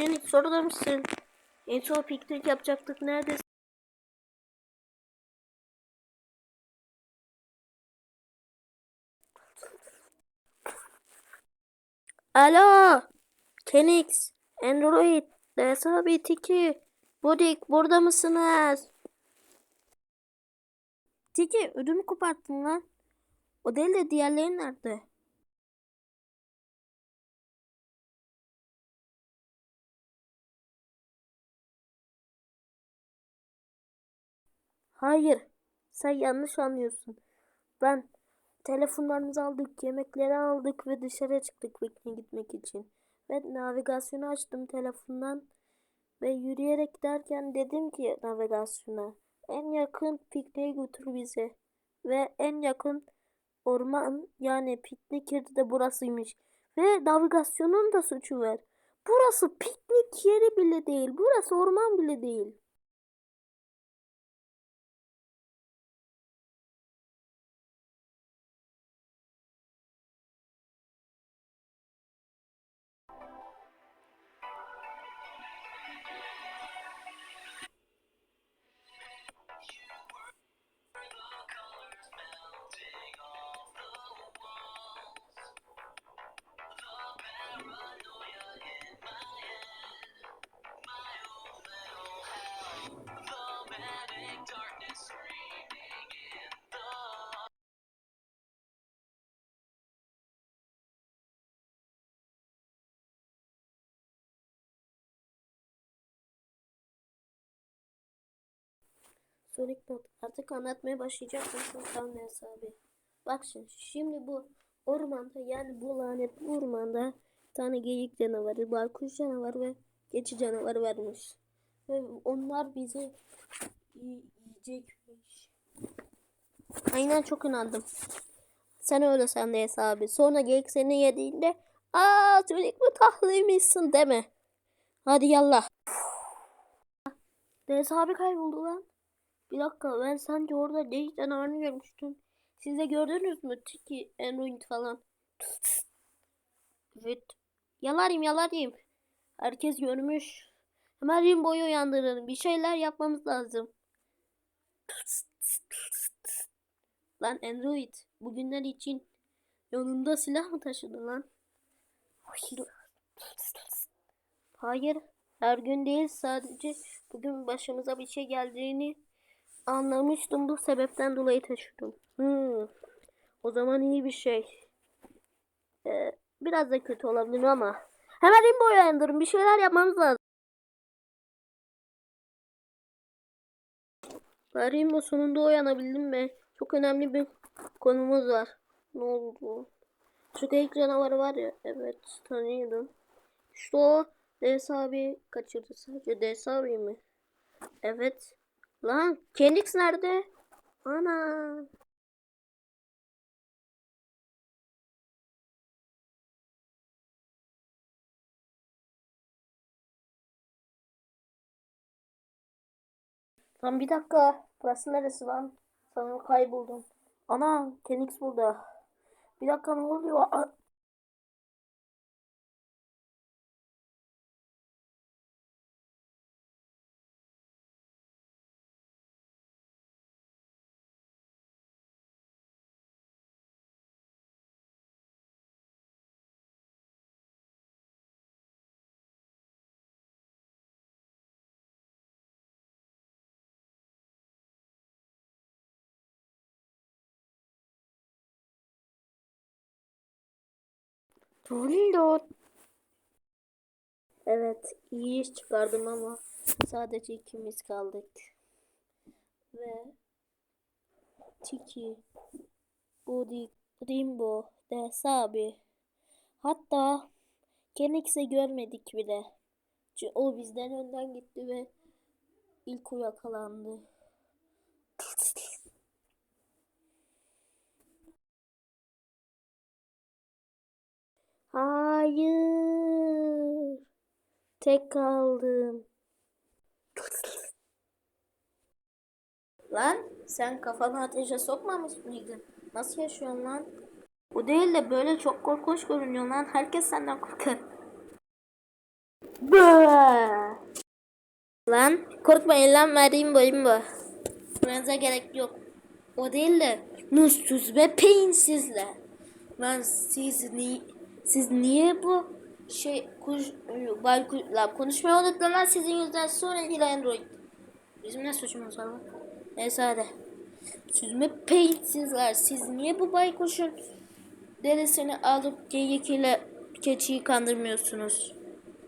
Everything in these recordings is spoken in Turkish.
Cennet soruda mısın? En son piknik yapacaktık. Neredesin? Alo. Kenix. Android. Desabi Tiki. Budik burada mısınız? Tiki ödümü koparttın lan. O değil de diğerleri nerede? Hayır. Sen yanlış anlıyorsun. Ben telefonlarımızı aldık, yemekleri aldık ve dışarı çıktık pikniğe gitmek için. Ve navigasyonu açtım telefondan ve yürüyerek giderken dedim ki navigasyona en yakın pikniğe götür bizi. Ve en yakın orman yani piknik yeri de burasıymış. Ve navigasyonun da suçu var. Burası piknik yeri bile değil. Burası orman bile değil. Sonic Bot artık anlatmaya başlayacak mısın sen hesabı? Bak şimdi, şimdi bu ormanda yani bu lanet bu ormanda tane geyik canavarı, baykuş canavarı ve keçi canavarı varmış. Ve onlar bizi yi- yiyecekmiş. Aynen çok inandım. Sen öyle sen de hesabı. Sonra geyik seni yediğinde aa Sonic bu tahlıymışsın deme. Hadi yallah. Hesabı kayboldu lan. Bir dakika ben sanki orada değiş canavarını görmüştüm. Siz de gördünüz mü? Tiki, Android falan. Evet. Yalarayım yalarayım. Herkes görmüş. Hemen Rimbo'yu uyandıralım. Bir şeyler yapmamız lazım. Lan Android. Bugünler için yanında silah mı taşıdın lan? Hayır. Her gün değil sadece bugün başımıza bir şey geldiğini Anlamıştım bu sebepten dolayı taşıdım. Hmm. O zaman iyi bir şey. Ee, biraz da kötü olabilir ama. Hemen Rimbo'yu uyandırın. Bir şeyler yapmamız lazım. Rimbo sonunda uyanabildim mi? Çok önemli bir konumuz var. Ne oldu? Şu geyik canavarı var ya. Evet tanıyordum. İşte o DS abi kaçırdı sadece. DS abi mi? Evet. Lan Kendix nerede? Ana. Lan bir dakika. Burası neresi lan? Sanırım kayboldum. Ana Kendix burada. Bir dakika ne oluyor? Rollo. Evet, iyi iş çıkardım ama sadece ikimiz kaldık. Ve Tiki, Budi, Rimbo, Desabi. Hatta Kenix'i görmedik bile. Çünkü o bizden önden gitti ve ilk o yakalandı. Hayır. Tek kaldım. Lan sen kafanı ateşe sokmamış mıydın? Nasıl yaşıyorsun lan? Bu değil de böyle çok korkunç görünüyor lan. Herkes senden korkar. Bıı. Lan korkmayın lan vereyim boyum bu. Fırınıza gerek yok. O değil de mutsuz ve peyinsizler. Lan siz ni siz niye bu şey kuş baykuş la konuşmayı unutma lan sizin yüzden sonra ile Android. Bizim ne suçumuz var lan? Neyse hadi. Siz mi peyinsizler? Siz niye bu baykuşun derisini alıp geyik ile keçiyi kandırmıyorsunuz?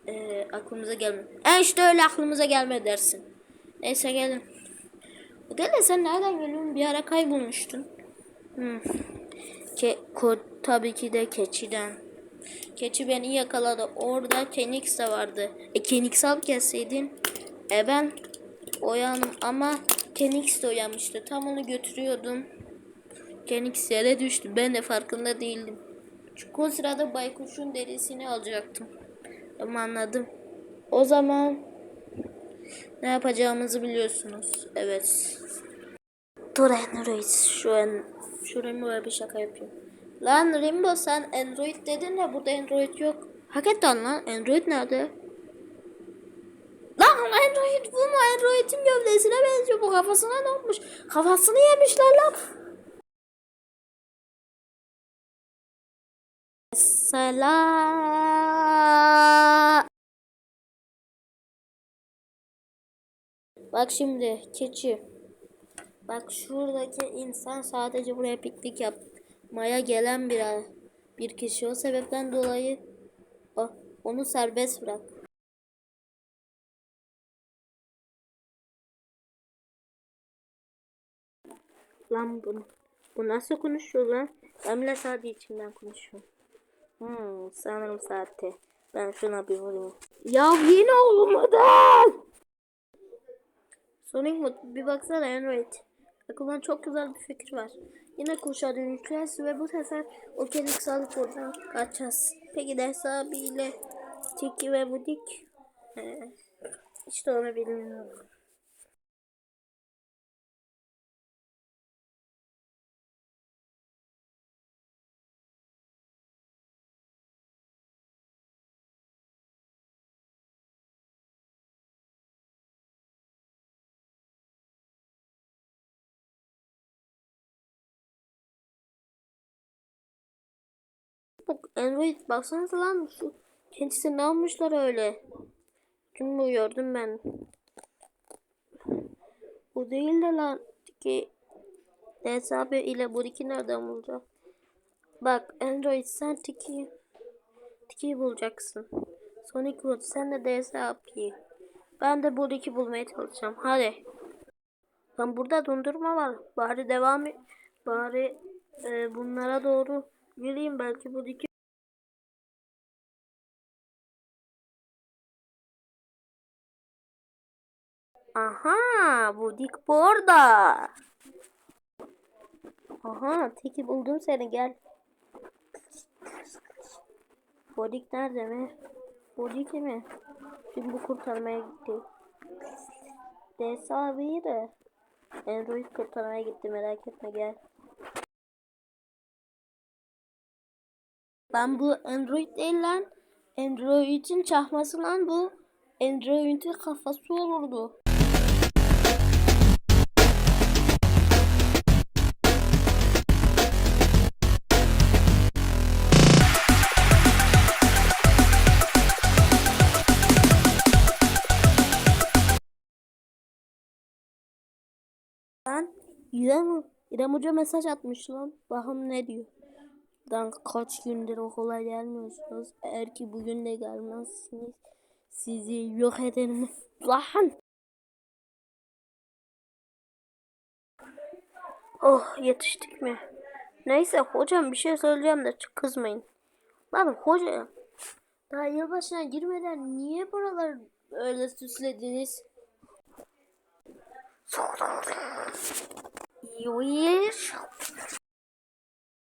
Ee, aklımıza gelmedi. E işte öyle aklımıza gelme dersin. Neyse gelin. Bu deli sen nereden geliyorsun? Bir ara kaybolmuştun. Hmm. Ke ko tabii ki de keçiden. Keçi beni yakaladı. Orada Kenix de vardı. E Kenix al gelseydin. E ben uyandım ama Kenix de uyanmıştı. Tam onu götürüyordum. Kenix yere düştü. Ben de farkında değildim. Çünkü o sırada baykuşun derisini alacaktım. Ama anladım. O zaman ne yapacağımızı biliyorsunuz. Evet. Dur Android. Şu an şu Rainbow'a bir şaka yapıyorum. Lan Rainbow sen Android dedin de burada Android yok. Hakikaten lan Android nerede? Lan Android bu mu? Android'in gövdesine benziyor. Bu kafasına ne olmuş? Kafasını yemişler lan. Selam. Bak şimdi keçi. Bak şuradaki insan sadece buraya piknik yapmaya gelen bir bir kişi. O sebepten dolayı o- onu serbest bırak. Lan bu, bu nasıl konuşuyor lan? Ben bile sadece içimden konuşuyorum. Hmm, sanırım saatte. Ben şuna bir vurayım. Ya yine olmadı. Sonic Mood bir baksana Android. Aklımdan çok güzel bir fikir var. Yine kuşağı dönüşeceğiz ve bu sefer o kelik sağlık oradan kaçacağız. Peki ders abiyle Tiki ve Budik. Ee, işte onu bilmiyorum. Bak Android baksanıza lan şu kendisi ne almışlar öyle. Dün bu gördüm ben. Bu değil de lan ki hesabı ile bu iki nereden bulacak? Bak Android sen Tiki Tiki bulacaksın. Sonic Wood sen de DSAP'yi. Ben de bu iki bulmaya çalışacağım. Hadi. Lan burada dondurma var. Bari devam et. Bari e, bunlara doğru yürüyeyim belki bu iki Aha, bu dik bu orada. Aha, teki buldum seni gel. Bodik nerede mi? Bodik mi? Şimdi bu kurtarmaya gitti. DS abiyi de. Android kurtarmaya gitti merak etme gel. Ben bu Android değil lan. Android'in çahması lan bu. Android'in kafası olurdu. Lan İrem, İrem Hoca mesaj atmış lan. Bakalım ne diyor. Lan kaç gündür okula gelmiyorsunuz. Eğer ki bugün de gelmezsiniz. Sizi yok ederim. Lan. Oh yetiştik mi? Neyse hocam bir şey söyleyeceğim de kızmayın. Lan hoca daha yılbaşına girmeden niye buraları öyle süslediniz? Yuiş.